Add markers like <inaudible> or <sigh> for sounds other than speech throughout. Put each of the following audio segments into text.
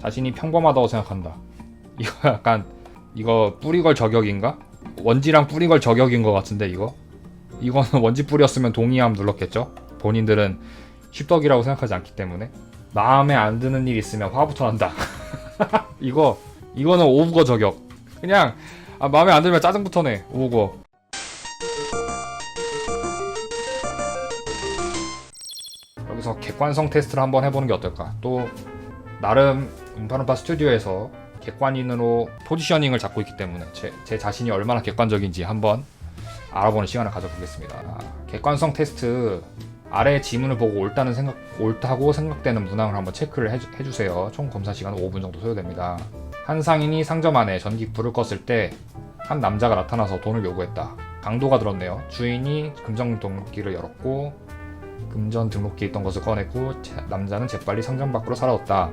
자신이 평범하다고 생각한다. 이거 약간 이거 뿌리걸 저격인가? 원지랑 뿌리걸 저격인 것 같은데 이거? 이거는 <laughs> 원지 뿌렸으면 동의함 눌렀겠죠? 본인들은 쉽덕이라고 생각하지 않기 때문에 마음에 안 드는 일 있으면 화부터 난다. <laughs> 이거 이거는 오우거 저격. 그냥 아, 마음에 안 들면 짜증부터 내. 오우거. 여기서 객관성 테스트를 한번 해보는 게 어떨까? 또 나름 음파음파 스튜디오에서 객관인으로 포지셔닝을 잡고 있기 때문에 제, 제 자신이 얼마나 객관적인지 한번 알아보는 시간을 가져보겠습니다. 아, 객관성 테스트 아래 지문을 보고 옳다는 생각 옳다고 생각되는 문항을 한번 체크를 해주, 해주 세요. 총 검사 시간 5분 정도 소요됩니다. 한 상인이 상점 안에 전기 불을 껐을 때 한 남자가 나타나서 돈을 요구했다. 강도가 들었네요. 주인이 금정 등록기를 열었고 금전 등록기에 있던 것을 꺼냈고 제- 남자는 재빨리 상점 밖으로 사라졌다.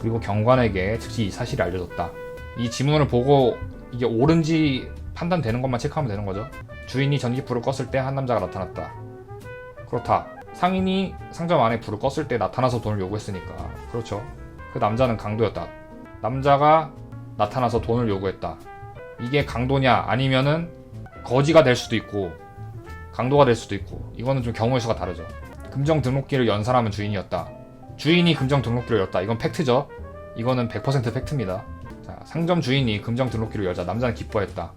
그리고 경관에게 즉시 이 사실이 알려졌다. 이 지문을 보고 이게 옳은지 판단되는 것만 체크하면 되는 거죠. 주인이 전기 불을 껐을 때 한 남자가 나타났다. 그렇다. 상인이 상점 안에 불을 껐을 때 나타나서 돈을 요구했으니까. 그렇죠. 그 남자는 강도였다. 남자가 나타나서 돈을 요구했다. 이게 강도냐 아니면은 거지가 될 수도 있고 강도가 될 수도 있고 이거는 좀 경우의 수가 다르죠. 금정 등록기를 연 사람은 주인이었다. 주인이 금정 등록기를 열었다. 이건 팩트죠. 이거는 100% 팩트입니다. 자, 상점 주인이 금정 등록기를 열자 남자는 기뻐했다.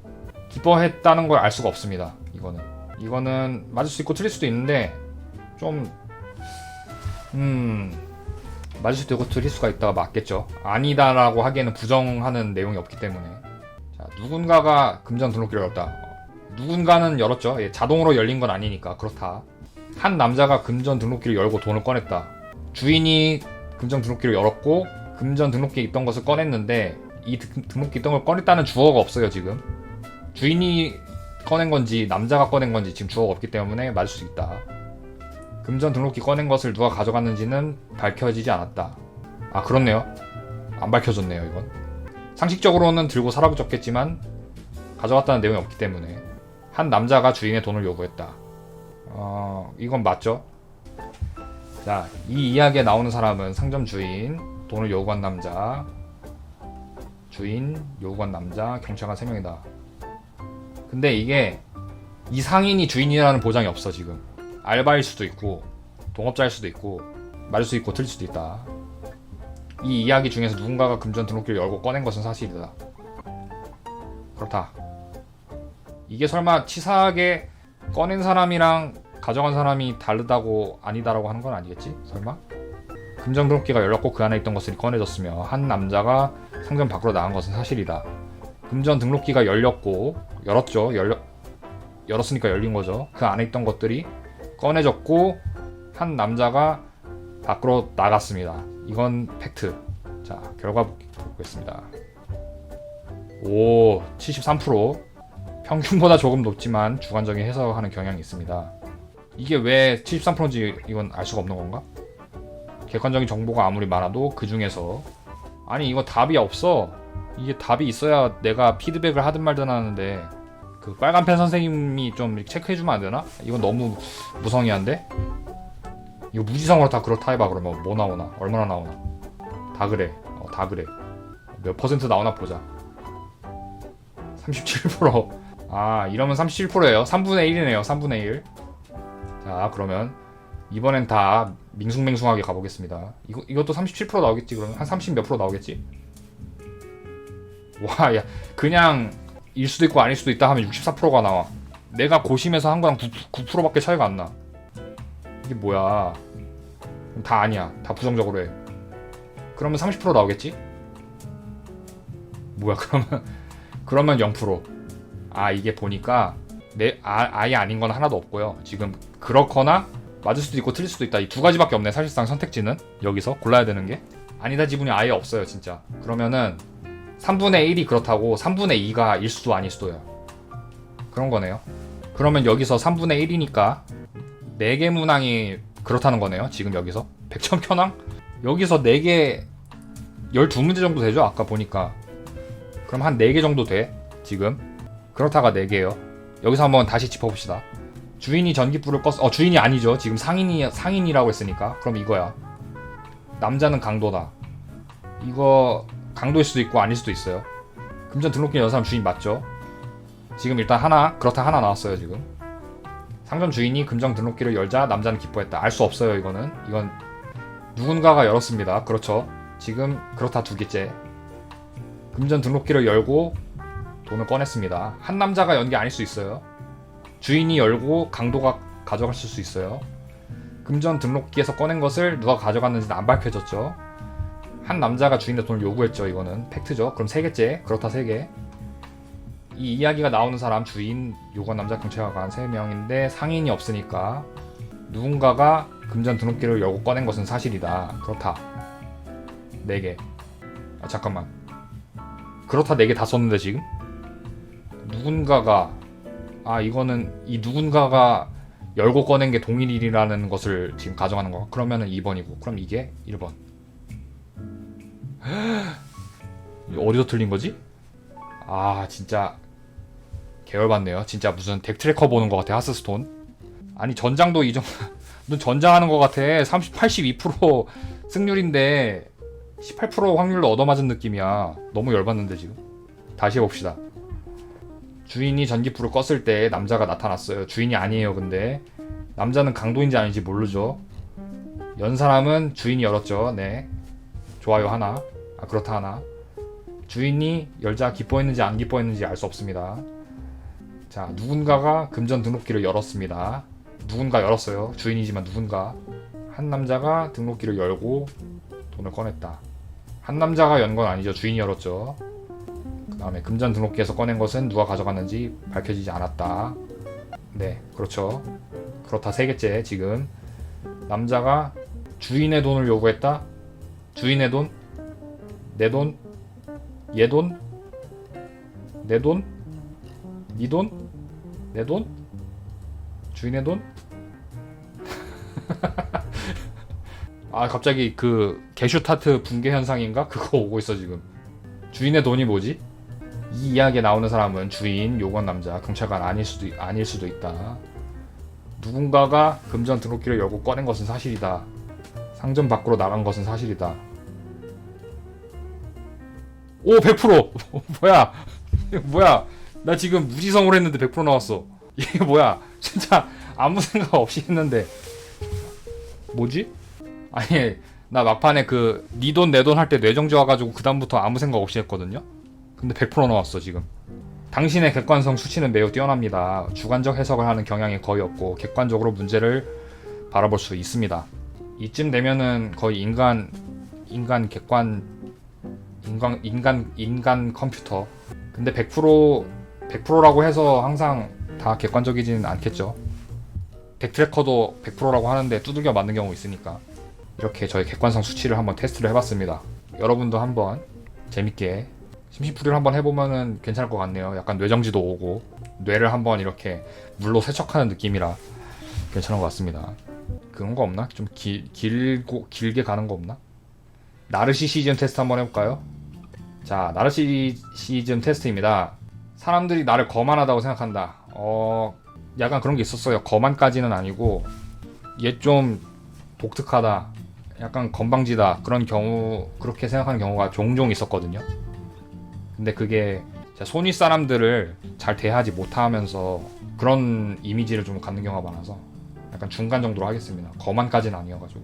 기뻐했다는 걸 알 수가 없습니다. 이거는 이거는 맞을 수 있고 틀릴 수도 있는데 좀 음. 맞을 수도 있고 틀릴 수가 있다가 맞겠죠. 아니다라고 하기에는 부정하는 내용이 없기 때문에. 자, 누군가가 금전 등록기를 열었다. 누군가는 열었죠. 예, 자동으로 열린 건 아니니까 그렇다. 한 남자가 금전 등록기를 열고 돈을 꺼냈다. 주인이 금전 등록기를 열었고 금전 등록기에 있던 것을 꺼냈는데 이 등- 등록기 있던 걸 꺼냈다는 주어가 없어요 지금. 주인이 꺼낸 건지 남자가 꺼낸 건지 지금 주어가 없기 때문에 맞을 수 있다. 금전 등록기 꺼낸 것을 누가 가져갔는지는 밝혀지지 않았다. 아 그렇네요. 안 밝혀졌네요 이건. 상식적으로는 들고 사라졌겠지만 가져갔다는 내용이 없기 때문에 한 남자가 주인의 돈을 요구했다. 어 이건 맞죠? 자, 이 이야기에 나오는 사람은 상점 주인, 돈을 요구한 남자, 주인, 요구한 남자, 경찰관 3명이다. 근데 이게 이 상인이 주인이라는 보장이 없어 지금. 알바일 수도 있고 동업자일 수도 있고 맞을 수 있고 틀릴 수도 있다. 이 이야기 중에서 누군가가 금전 등록기를 열고 꺼낸 것은 사실이다. 그렇다. 이게 설마 치사하게 꺼낸 사람이랑 가져간 사람이 다르다고 아니다라고 하는 건 아니겠지? 설마? 금전 등록기가 열렸고 그 안에 있던 것들이 꺼내졌으며 한 남자가 상점 밖으로 나간 것은 사실이다. 금전 등록기가 열렸고 열었죠. 열려 열었으니까 열린 거죠. 그 안에 있던 것들이 꺼내졌고 한 남자가 밖으로 나갔습니다. 이건 팩트. 자, 결과 보겠습니다. 오, 73%. 평균보다 조금 높지만 주관적인 해석하는 경향이 있습니다. 이게 왜 73%인지 이건 알 수가 없는 건가? 객관적인 정보가 아무리 많아도 그 중에서 아니 이거 답이 없어. 이게 답이 있어야 내가 피드백을 하든 말든 하는데 그 빨간 펜 선생님이 좀 체크해주면 안 되나? 이건 너무 무성의한데? 이거 무지성으로 다 그렇다 해봐 그러면 뭐 나오나? 얼마나 나오나? 다 그래. 어, 다 그래. 몇 퍼센트 나오나 보자. 37%. <laughs> 아 이러면 37%예요. 3분의 1이네요. 3분의 1. 자 그러면 이번엔 다 밍숭맹숭하게 가보겠습니다. 이거 이것도 37% 나오겠지 그러면 한 30 몇 프로 나오겠지? 와, 야 그냥 일 수도 있고 아닐 수도 있다 하면 64%가 나와. 내가 고심해서 한 거랑 9, 9%밖에 차이가 안 나. 이게 뭐야? 다 아니야. 다 부정적으로 해. 그러면 30% 나오겠지? 뭐야? <laughs> 그러면 그러면 0%. 아 이게 보니까 내 아, 아예 아닌 건 하나도 없고요. 지금 그렇거나 맞을 수도 있고 틀릴 수도 있다. 이 두 가지밖에 없네. 사실상 선택지는 여기서 골라야 되는 게 아니다 지분이 아예 없어요. 진짜. 그러면은 3분의 1이 그렇다고 3분의 2가 일 수도 아닐 수도요. 그런 거네요. 그러면 여기서 3분의 1이니까 4개 문항이 그렇다는 거네요. 지금 여기서 <laughs> 100점 편항? 여기서 4개 12문제 정도 되죠? 아까 보니까. 그럼 한 4개 정도 돼. 지금. 그렇다가 4개요. 여기서 한번 다시 짚어봅시다. 주인이 전기불을 껐, 어, 주인이 아니죠. 지금 상인이, 상인이라고 했으니까. 그럼 이거야. 남자는 강도다. 이거 강도일 수도 있고 아닐 수도 있어요. 금전 등록기 연 사람 주인 맞죠? 지금 일단 하나 그렇다 하나 나왔어요 지금. 상점 주인이 금전 등록기를 열자 남자는 기뻐했다. 알 수 없어요 이거는. 이건 누군가가 열었습니다. 그렇죠. 지금 그렇다 두 개째. 금전 등록기를 열고 돈을 꺼냈습니다. 한 남자가 연게 아닐 수 있어요. 주인이 열고 강도가 가져갔을 수 있어요. 금전 등록기에서 꺼낸 것을 누가 가져갔는지는 안 밝혀졌죠. 한 남자가 주인의 돈을 요구했죠. 이거는 팩트죠. 그럼 세 개째. 그렇다 세 개. 이 이야기가 나오는 사람 주인 요건 남자 경찰관 세 명인데 상인이 없으니까 누군가가 금전 등록기를 열고 꺼낸 것은 사실이다. 그렇다. 네 개. 아 잠깐만. 그렇다 네 개 다 썼는데 지금 누군가가 아 이거는 이 누군가가 열고 꺼낸 게 동일이라는 것을 지금 가정하는 거. 그러면은 2번이고. 그럼 이게 1번. <gasps> 어디서 틀린 거지? 아 진짜 계열받네요. 진짜 무슨 덱 트래커 보는 것 같아 하스스톤. 아니 전장도 이 정도 <laughs> 넌 전장하는 것 같아. 30, 82% 승률인데 18% 확률로 얻어맞은 느낌이야. 너무 열받는데 지금. 다시 해봅시다. 주인이 전기불을 껐을 때 남자가 나타났어요. 주인이 아니에요, 근데. 남자는 강도인지 아닌지 모르죠. 연 사람은 주인이 열었죠. 네. 좋아요, 하나. 아, 그렇다, 하나. 주인이 열자 기뻐했는지 안 기뻐했는지 알 수 없습니다. 자, 누군가가 금전 등록기를 열었습니다. 누군가 열었어요. 주인이지만 누군가. 한 남자가 등록기를 열고 돈을 꺼냈다. 한 남자가 연 건 아니죠. 주인이 열었죠. 그 다음에 금전 등록기에서 꺼낸 것은 누가 가져갔는지 밝혀지지 않았다. 네, 그렇죠. 그렇다 세 개째 지금 남자가 주인의 돈을 요구했다. 주인의 돈, 내 돈, 얘 돈, 내 돈, 네 돈, 내 돈, 주인의 돈. <laughs> 아 갑자기 그 게슈타트 붕괴 현상인가 그거 오고 있어 지금. 주인의 돈이 뭐지? 이 이야기에 나오는 사람은 주인, 요건 남자, 경찰관 아닐 수도 아닐 수도 있다. 누군가가 금전 등록기를 열고 꺼낸 것은 사실이다. 상점 밖으로 나간 것은 사실이다. 오, 100%! <laughs> 뭐야? 뭐야? 나 지금 무지성으로 했는데 100% 나왔어. 이게 뭐야? 진짜 아무 생각 없이 했는데. 뭐지? 아니, 나 막판에 그, 니 돈, 내 돈 할 때 뇌정지 와가지고 그다음부터 아무 생각 없이 했거든요? 근데 100% 나왔어, 지금. 당신의 객관성 수치는 매우 뛰어납니다. 주관적 해석을 하는 경향이 거의 없고, 객관적으로 문제를 바라볼 수 있습니다. 이쯤 되면은 거의 인간, 인간 객관, 인간, 인간, 인간 컴퓨터. 근데 100%, 100%라고 해서 항상 다 객관적이지는 않겠죠. 덱트래커도 100%라고 하는데 두들겨 맞는 경우 있으니까. 이렇게 저희 객관성 수치를 한번 테스트를 해봤습니다. 여러분도 한번 재밌게 심심풀이를 한번 해보면은 괜찮을 것 같네요. 약간 뇌정지도 오고 뇌를 한번 이렇게 물로 세척하는 느낌이라 괜찮은 것 같습니다. 그런 거 없나? 좀 길, 길고 길게 가는 거 없나? 나르시시즘 테스트 한번 해볼까요? 자, 나르시시즘 테스트입니다. 사람들이 나를 거만하다고 생각한다. 어, 약간 그런 게 있었어요. 거만까지는 아니고 얘 좀 독특하다. 약간 건방지다. 그런 경우 그렇게 생각하는 경우가 종종 있었거든요. 근데 그게 손윗 사람들을 잘 대하지 못하면서 그런 이미지를 좀 갖는 경우가 많아서 약간 중간 정도로 하겠습니다. 거만까지는 아니어가지고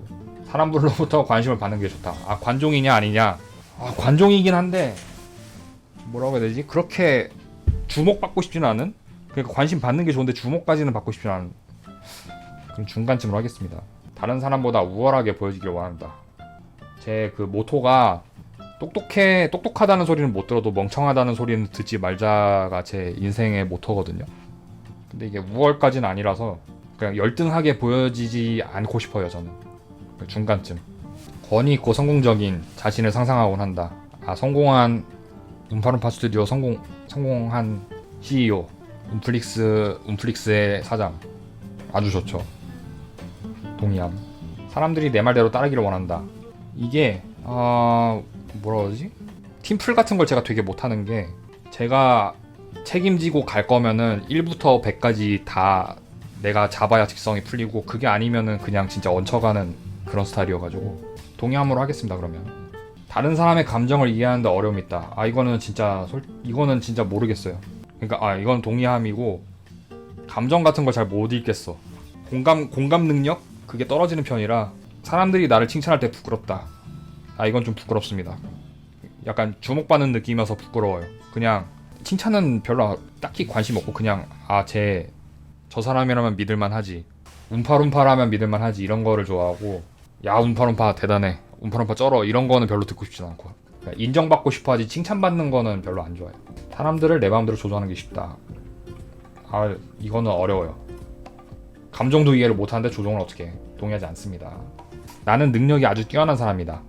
사람들로부터 <laughs> 관심을 받는 게 좋다. 아 관종이냐 아니냐? 아 관종이긴 한데 뭐라고 해야 되지? 그렇게 주목받고 싶지는 않은? 그러니까 관심 받는 게 좋은데 주목까지는 받고 싶지는 않은 그럼 중간쯤으로 하겠습니다. 다른 사람보다 우월하게 보여지길 원한다. 제 그 모토가 똑똑해 똑똑하다는 소리는 못 들어도 멍청하다는 소리는 듣지 말자가 제 인생의 모토거든요. 근데 이게 우월까지는 아니라서 그냥 열등하게 보여지지 않고 싶어요 저는 중간쯤 권위 있고 성공적인 자신을 상상하곤 한다. 아 성공한 음파룸파 스튜디오 성공 성공한 CEO 움플릭스 움플릭스의 사장 아주 좋죠. 동의함. 사람들이 내 말대로 따르기를 원한다. 이게 어 뭐라 그러지? 팀플 같은 걸 제가 되게 못하는 게 제가 책임지고 갈 거면은 1부터 100까지 다 내가 잡아야 직성이 풀리고 그게 아니면은 그냥 진짜 얹혀가는 그런 스타일이어가지고 동의함으로 하겠습니다 그러면 다른 사람의 감정을 이해하는데 어려움이 있다. 아 이거는 진짜 솔 이거는 진짜 모르겠어요. 그러니까 아 이건 동의함이고 감정 같은 걸 잘 못 읽겠어. 공감 공감 능력 그게 떨어지는 편이라 사람들이 나를 칭찬할 때 부끄럽다. 아 이건 좀 부끄럽습니다. 약간 주목받는 느낌이어서 부끄러워요. 그냥 칭찬은 별로 딱히 관심 없고 그냥 아쟤저 사람이라면 믿을만 하지. 운파룸파라면 믿을만 하지. 이런 거를 좋아하고 야 운파룸파 대단해. 운파룸파 쩔어. 이런 거는 별로 듣고 싶진 않고. 그러니까 인정받고 싶어하지 칭찬받는 거는 별로 안 좋아해 사람들을 내 마음대로 조종하는 게 쉽다. 아 이거는 어려워요. 감정도 이해를 못하는데 조종을 어떻게 해 동의하지 않습니다. 나는 능력이 아주 뛰어난 사람이다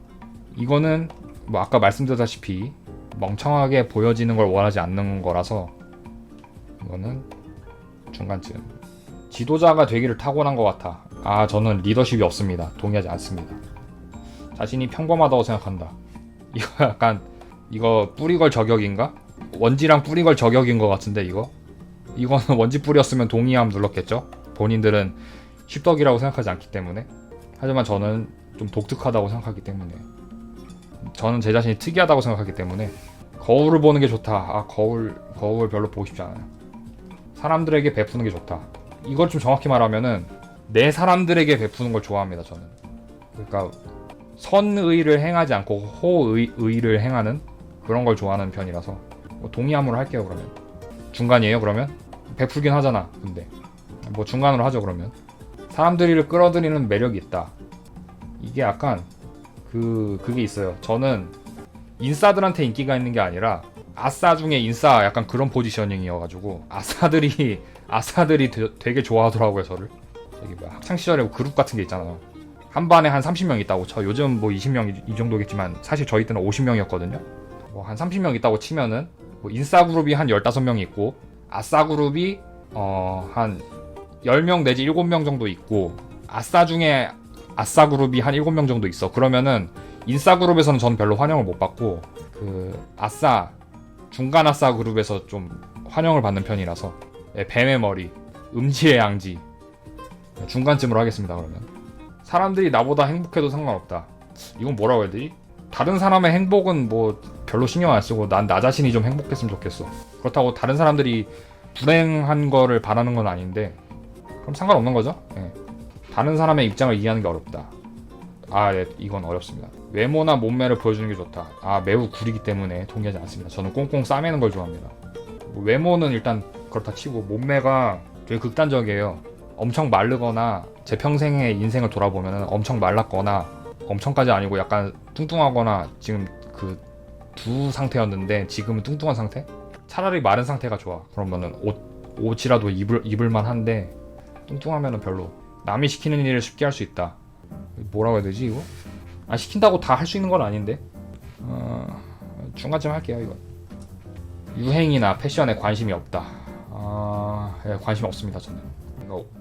이거는 뭐 아까 말씀드렸다시피 멍청하게 보여지는 걸 원하지 않는 거라서 이거는 중간쯤 지도자가 되기를 타고난 것 같아. 아, 저는 리더십이 없습니다. 동의하지 않습니다. 자신이 평범하다고 생각한다. <laughs> 이거 약간 이거 뿌리걸 저격인가? 원지랑 뿌리걸 저격인 것 같은데 이거? 이거는 원지 뿌리였으면 동의함 눌렀겠죠? 본인들은 쉽덕이라고 생각하지 않기 때문에. 하지만 저는 좀 독특하다고 생각하기 때문에. 저는 제 자신이 특이하다고 생각하기 때문에 거울을 보는 게 좋다. 아, 거울 거울 별로 보고 싶지 않아요. 사람들에게 베푸는 게 좋다. 이걸 좀 정확히 말하면은 내 사람들에게 베푸는 걸 좋아합니다 저는 그러니까 선의를 행하지 않고 호의를 행하는 그런 걸 좋아하는 편이라서 뭐 동의함으로 할게요 그러면 중간이에요 그러면 베풀긴 하잖아 근데 뭐 중간으로 하죠 그러면 사람들을 끌어들이는 매력이 있다 이게 약간 그 그게 있어요. 저는 인싸들한테 인기가 있는 게 아니라 아싸 중에 인싸 약간 그런 포지셔닝이어가지고 아싸들이 <laughs> 아싸들이 되, 되게 좋아하더라고요 저를. 저기 뭐 학창 시절에 그룹 같은 게 있잖아요. 한 반에 한 30명 있다고 저 요즘 뭐 20명 이, 이 정도겠지만 사실 저희 때는 50명이었거든요. 뭐 한 30명 있다고 치면은 뭐 인싸 그룹이 한 15명이 있고 아싸 그룹이 어 한 10명 내지 7명 정도 있고 아싸 중에 아싸 그룹이 한 7명 정도 있어. 그러면은 인싸 그룹에서는 저는 별로 환영을 못 받고 그 아싸 중간 아싸 그룹에서 좀 환영을 받는 편이라서. 예, 뱀의 머리, 음지의 양지. 예, 중간쯤으로 하겠습니다 그러면. 사람들이 나보다 행복해도 상관없다. 이건 뭐라고 해야 되지? 다른 사람의 행복은 뭐 별로 신경 안 쓰고 난 나 자신이 좀 행복했으면 좋겠어. 그렇다고 다른 사람들이 불행한 거를 바라는 건 아닌데 그럼 상관없는 거죠? 예. 다른 사람의 입장을 이해하는 게 어렵다 아, 네, 이건 어렵습니다. 외모나 몸매를 보여주는 게 좋다. 아, 매우 구리기 때문에 동의하지 않습니다. 저는 꽁꽁 싸매는 걸 좋아합니다. 뭐 외모는 일단 그렇다 치고 몸매가 되게 극단적이에요. 엄청 마르거나 제 평생의 인생을 돌아보면 엄청 말랐거나 엄청까지 아니고 약간 뚱뚱하거나 지금 그 두 상태였는데 지금은 뚱뚱한 상태? 차라리 마른 상태가 좋아. 그러면은 옷 옷이라도 입을 입을만 한데 뚱뚱하면은 별로. 남이 시키는 일을 쉽게 할 수 있다. 뭐라고 해야 되지 이거? 아 시킨다고 다 할 수 있는 건 아닌데. 어, 중간쯤 할게요 이거. 유행이나 패션에 관심이 없다. 아 예, 관심 없습니다 저는.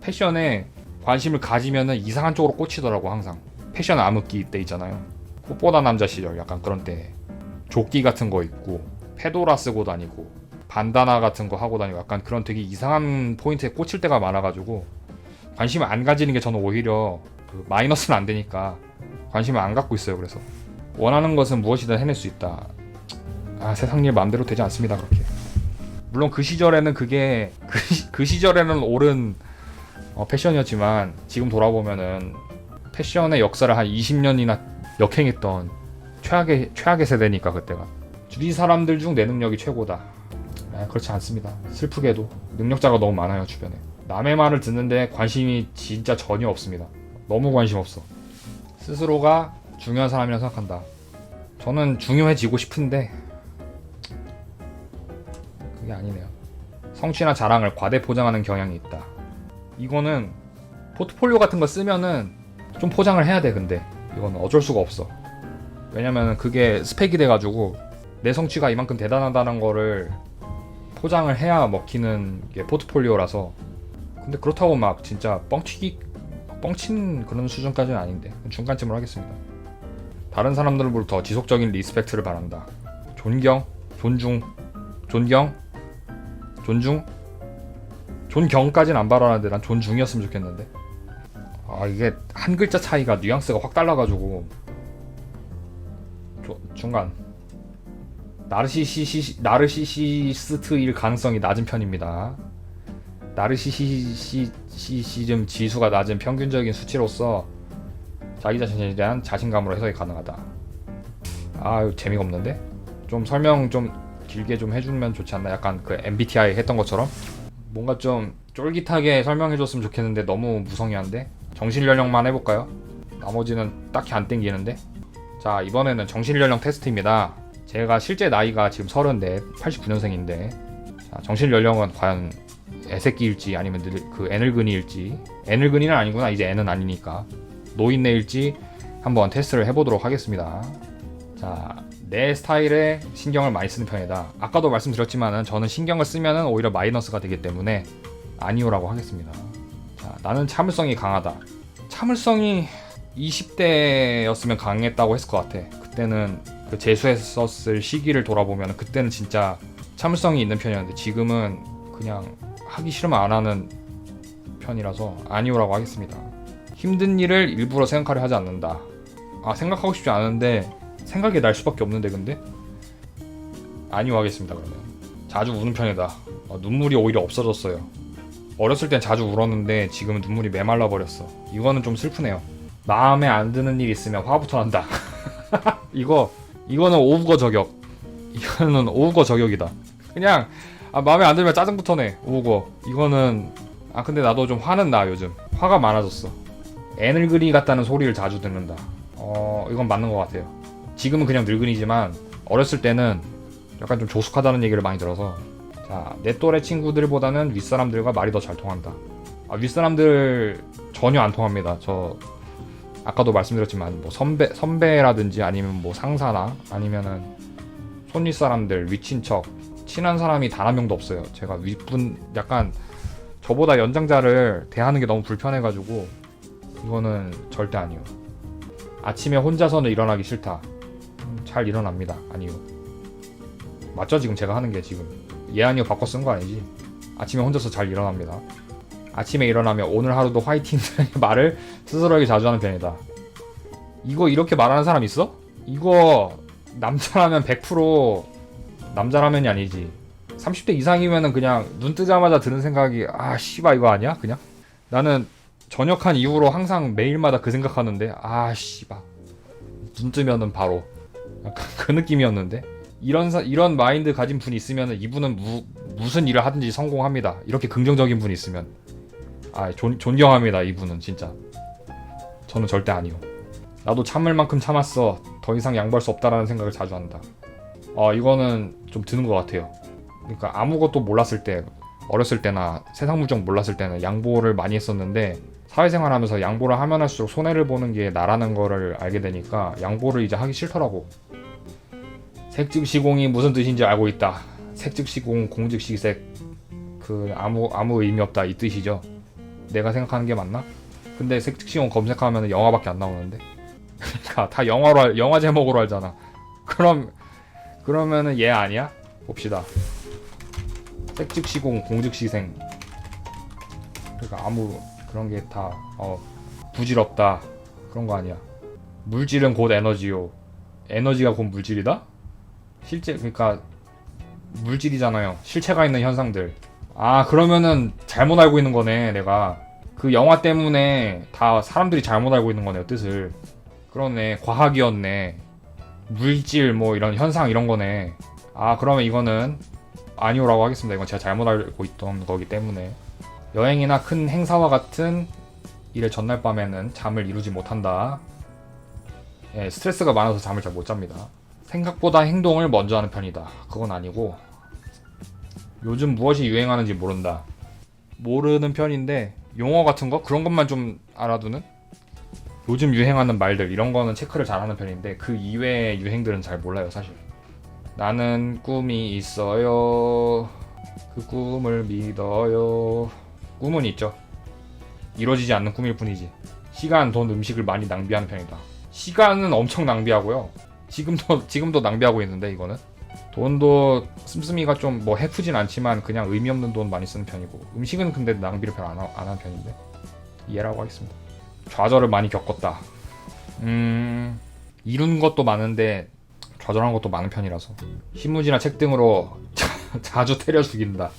패션에 관심을 가지면은 이상한 쪽으로 꽂히더라고 항상. 패션 암흑기 때 있잖아요. 꽃보다 남자 시절 약간 그런 때. 조끼 같은 거 입고 페도라 쓰고 다니고 반다나 같은 거 하고 다니고 약간 그런 되게 이상한 포인트에 꽂힐 때가 많아가지고 관심을 안 가지는 게 저는 오히려 그 마이너스는 안 되니까 관심을 안 갖고 있어요. 그래서 원하는 것은 무엇이든 해낼 수 있다. 아 세상 일 마음대로 되지 않습니다. 그렇게. 물론 그 시절에는 그게 그, 시- 그 시절에는 옳은 어, 패션이었지만 지금 돌아보면은 패션의 역사를 한 20년이나 역행했던 최악의 최악의 세대니까 그때가 주위 사람들 중 내 능력이 최고다. 아, 그렇지 않습니다. 슬프게도 능력자가 너무 많아요 주변에. 남의 말을 듣는데 관심이 진짜 전혀 없습니다. 너무 관심 없어. 스스로가 중요한 사람이라 생각한다. 저는 중요해지고 싶은데 그게 아니네요. 성취나 자랑을 과대 포장하는 경향이 있다. 이거는 포트폴리오 같은 거 쓰면은 좀 포장을 해야 돼. 근데 이건 어쩔 수가 없어. 왜냐면 그게 스펙이 돼가지고 내 성취가 이만큼 대단하다는 거를 포장을 해야 먹히는 게 포트폴리오라서 근데 그렇다고 막 진짜 뻥튀기 뻥친 그런 수준까지는 아닌데 중간쯤으로 하겠습니다. 다른 사람들로부터 지속적인 리스펙트를 바란다. 존경, 존중, 존경, 존중, 존경까지는 안 바라는데 난 존중이었으면 좋겠는데. 아 이게 한 글자 차이가 뉘앙스가 확 달라가지고 조, 중간 나르시시시 나르시시스트일 가능성이 낮은 편입니다. 나르시시시즘 지수가 낮은 평균적인 수치로서 자기 자신에 대한 자신감으로 해석이 가능하다. 아 이거 재미가 없는데? 좀 설명 좀 길게 좀 해주면 좋지 않나? 약간 그 MBTI 했던 것처럼 뭔가 좀 쫄깃하게 설명해줬으면 좋겠는데 너무 무성의한데? 정신 연령만 해볼까요? 나머지는 딱히 안 땡기는데? 자 이번에는 정신 연령 테스트입니다. 제가 실제 나이가 지금 34, 89년생인데 자, 정신 연령은 과연 애새끼일지 아니면 늘, 그 애늙은이일지 애늙은이는 아니구나 이제 애는 아니니까 노인네일지 한번 테스트를 해보도록 하겠습니다. 자, 내 스타일에 신경을 많이 쓰는 편이다. 아까도 말씀드렸지만은 저는 신경을 쓰면은 오히려 마이너스가 되기 때문에 아니오라고 하겠습니다. 자, 나는 참을성이 강하다. 참을성이 20대였으면 강했다고 했을 것 같아. 그때는 그 재수했었을 시기를 돌아보면 그때는 진짜 참을성이 있는 편이었는데 지금은 그냥 하기 싫으면 안 하는 편이라서 아니오라고 하겠습니다. 힘든 일을 일부러 생각하려 하지 않는다. 아 생각하고 싶지 않은데 생각이 날 수밖에 없는데 근데 아니오 하겠습니다 그러면 자주 우는 편이다. 어, 눈물이 오히려 없어졌어요. 어렸을 땐 자주 울었는데 지금은 눈물이 메말라 버렸어. 이거는 좀 슬프네요. 마음에 안 드는 일 있으면 화부터 난다. <laughs> 이거 이거는 오우거 저격. 이거는 오우거 저격이다. 그냥 아, 마음에 안 들면 짜증부터 내. 오우거. 이거는 아 근데 나도 좀 화는 나 요즘. 화가 많아졌어. 애늙은이 같다는 소리를 자주 듣는다. 어 이건 맞는 것 같아요. 지금은 그냥 늙은이지만 어렸을 때는 약간 좀 조숙하다는 얘기를 많이 들어서 자 내 또래 친구들보다는 윗사람들과 말이 더 잘 통한다. 아, 윗사람들 전혀 안 통합니다. 저 아까도 말씀드렸지만 뭐 선배 선배라든지 아니면 뭐 상사나 아니면은 손윗 사람들 윗친척 친한 사람이 단 한 명도 없어요. 제가 윗분 약간 저보다 연장자를 대하는 게 너무 불편해가지고 이거는 절대 아니요. 아침에 혼자서는 일어나기 싫다. 음, 잘 일어납니다. 아니요. 맞죠 지금 제가 하는 게 지금 예 아니요 바꿔 쓴 거 아니지? 아침에 혼자서 잘 일어납니다. 아침에 일어나면 오늘 하루도 화이팅 <laughs> 말을 스스로에게 자주 하는 편이다. 이거 이렇게 말하는 사람 있어? 이거 남자라면 100% 남자라면이 아니지. 30대 이상이면은 그냥 눈 뜨자마자 드는 생각이 아 씨발 이거 아니야? 그냥 나는 전역한 이후로 항상 매일마다 그 생각하는데 아 씨발 눈 뜨면은 바로 약간 그 느낌이었는데 이런 사, 이런 마인드 가진 분이 있으면은 이분은 무, 무슨 일을 하든지 성공합니다. 이렇게 긍정적인 분이 있으면 아 존, 존경합니다 이분은 진짜 저는 절대 아니요. 나도 참을 만큼 참았어. 더 이상 양보할 수 없다라는 생각을 자주 한다. 어 이거는 좀 드는 것 같아요. 그러니까 아무것도 몰랐을 때 어렸을 때나 세상 물정 몰랐을 때는 양보를 많이 했었는데 사회생활 하면서 양보를 하면 할수록 손해를 보는 게 나라는 거를 알게 되니까 양보를 이제 하기 싫더라고. 색즉시공이 무슨 뜻인지 알고 있다. 색즉시공, 공즉시색 그 아무 아무 의미 없다 이 뜻이죠. 내가 생각하는 게 맞나? 근데 색즉시공 검색하면 영화밖에 안 나오는데. <laughs> 그러니까 다 영화로 알, 영화 제목으로 알잖아. 그럼 그러면은 얘 아니야? 봅시다. 색즉시공, 공즉시생. 그러니까 아무 그런 게 다 어, 부질없다 그런 거 아니야. 물질은 곧 에너지요. 에너지가 곧 물질이다? 실제 그러니까 물질이잖아요. 실체가 있는 현상들. 아 그러면은 잘못 알고 있는 거네 내가. 그 영화 때문에 다 사람들이 잘못 알고 있는 거네요 뜻을. 그러네 과학이었네. 물질 뭐 이런 현상 이런 거네. 아 그러면 이거는 아니오라고 하겠습니다. 이건 제가 잘못 알고 있던 거기 때문에. 여행이나 큰 행사와 같은 일의 전날 밤에는 잠을 이루지 못한다. 예, 스트레스가 많아서 잠을 잘 못 잡니다. 생각보다 행동을 먼저 하는 편이다. 그건 아니고 요즘 무엇이 유행하는지 모른다. 모르는 편인데 용어 같은 거 그런 것만 좀 알아두는 요즘 유행하는 말들 이런 거는 체크를 잘하는 편인데 그 이외의 유행들은 잘 몰라요 사실. 나는 꿈이 있어요. 그 꿈을 믿어요. 꿈은 있죠. 이루어지지 않는 꿈일 뿐이지. 시간, 돈, 음식을 많이 낭비하는 편이다. 시간은 엄청 낭비하고요. 지금도 지금도 낭비하고 있는데 이거는 돈도 씀씀이가 좀 뭐 해프진 않지만 그냥 의미 없는 돈 많이 쓰는 편이고 음식은 근데 낭비를 별로 안, 하는 편인데 이해라고 하겠습니다. 좌절을 많이 겪었다. 음 이룬 것도 많은데 좌절한 것도 많은 편이라서 신문지나 책 등으로 자 주 때려 죽인다.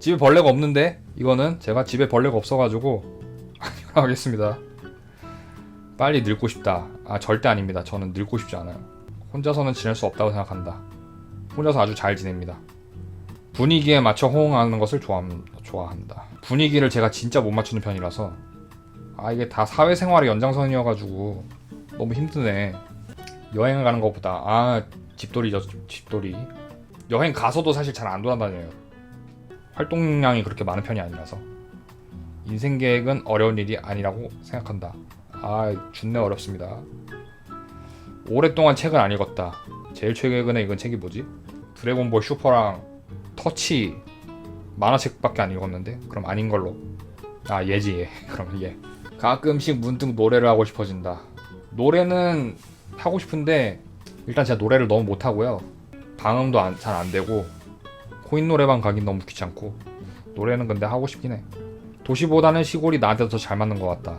집에 벌레가 없는데 이거는 제가 집에 벌레가 없어가지고 <laughs> 하겠습니다. 빨리 늙고 싶다. 아 절대 아닙니다. 저는 늙고 싶지 않아요. 혼자서는 지낼 수 없다고 생각한다. 혼자서 아주 잘 지냅니다. 분위기에 맞춰 호응하는 것을 좋아한다. 분위기를 제가 진짜 못 맞추는 편이라서 아 이게 다 사회생활의 연장선이어가지고 너무 힘드네. 여행을 가는 것보다 아 집돌이죠 집돌이. 여행 가서도 사실 잘 안 돌아다녀요. 활동량이 그렇게 많은 편이 아니라서 인생 계획은 어려운 일이 아니라고 생각한다. 아 준내 어렵습니다. 오랫동안 책을 안 읽었다. 제일 최근에 읽은 책이 뭐지? 드래곤볼 슈퍼랑 터치 만화책밖에 안 읽었는데 그럼 아닌 걸로. 아 얘지 얘. <laughs> 그럼 얘. 가끔씩 문득 노래를 하고 싶어진다. 노래는 하고 싶은데 일단 제가 노래를 너무 못 하고요. 방음도 잘 안 되고 코인 노래방 가긴 너무 귀찮고 노래는 근데 하고 싶긴 해. 도시보다는 시골이 나한테 더 잘 맞는 것 같다.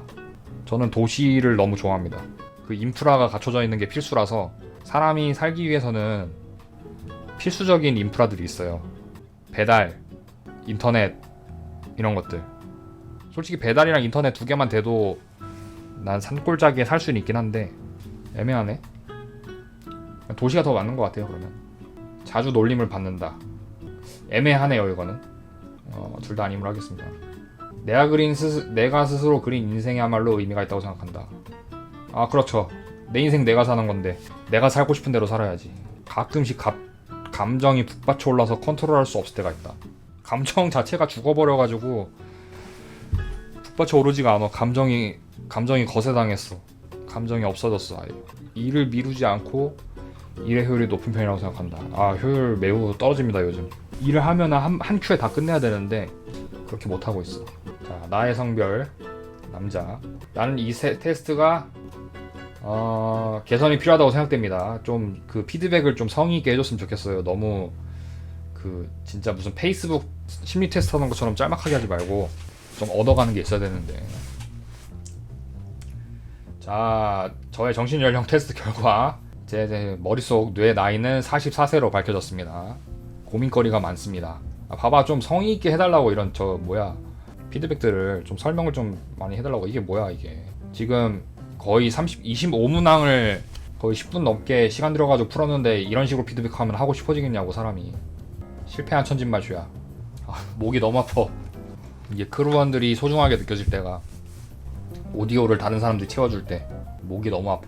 저는 도시를 너무 좋아합니다. 그 인프라가 갖춰져 있는 게 필수라서 사람이 살기 위해서는 필수적인 인프라들이 있어요. 배달, 인터넷 이런 것들. 솔직히 배달이랑 인터넷 두 개만 돼도 난 산골짜기에 살 수는 있긴 한데 애매하네. 도시가 더 맞는 것 같아요. 그러면 자주 놀림을 받는다. 애매하네요. 이거는 어, 둘 다 아님으로 하겠습니다. 내가 그린 스스, 내가 스스로 그린 인생이야말로 의미가 있다고 생각한다. 아 그렇죠. 내 인생 내가 사는 건데 내가 살고 싶은 대로 살아야지. 가끔씩 가, 감정이 북받쳐 올라서 컨트롤할 수 없을 때가 있다. 감정 자체가 죽어버려가지고 북받쳐 오르지가 않아. 감정이 감정이 거세당했어. 감정이 없어졌어. 아예. 일을 미루지 않고 일의 효율이 높은 편이라고 생각한다. 아 효율 매우 떨어집니다 요즘. 일을 하면 한, 한 큐에 다 끝내야 되는데 그렇게 못 하고 있어. 자 나의 성별 남자. 나는 이 세, 테스트가 어, 개선이 필요하다고 생각됩니다. 좀 그 피드백을 좀 성의 있게 해줬으면 좋겠어요. 너무 그 진짜 무슨 페이스북 심리 테스트 하는 것처럼 짤막하게 하지 말고 좀 얻어가는 게 있어야 되는데. 자, 저의 정신 연령 테스트 결과 제, 제 머릿속 뇌 나이는 44세로 밝혀졌습니다. 고민거리가 많습니다. 아, 봐봐 좀 성의 있게 해달라고 이런 저 뭐야 피드백들을 좀 설명을 좀 많이 해달라고 이게 뭐야 이게 지금 거의 30, 25문항을 거의 10분 넘게 시간 들여가지고 풀었는데 이런 식으로 피드백하면 하고 싶어지겠냐고 사람이 실패한 천진마슈야 아, 목이 너무 아파 이게 크루원들이 소중하게 느껴질 때가 오디오를 다른 사람들이 채워줄 때 목이 너무 아파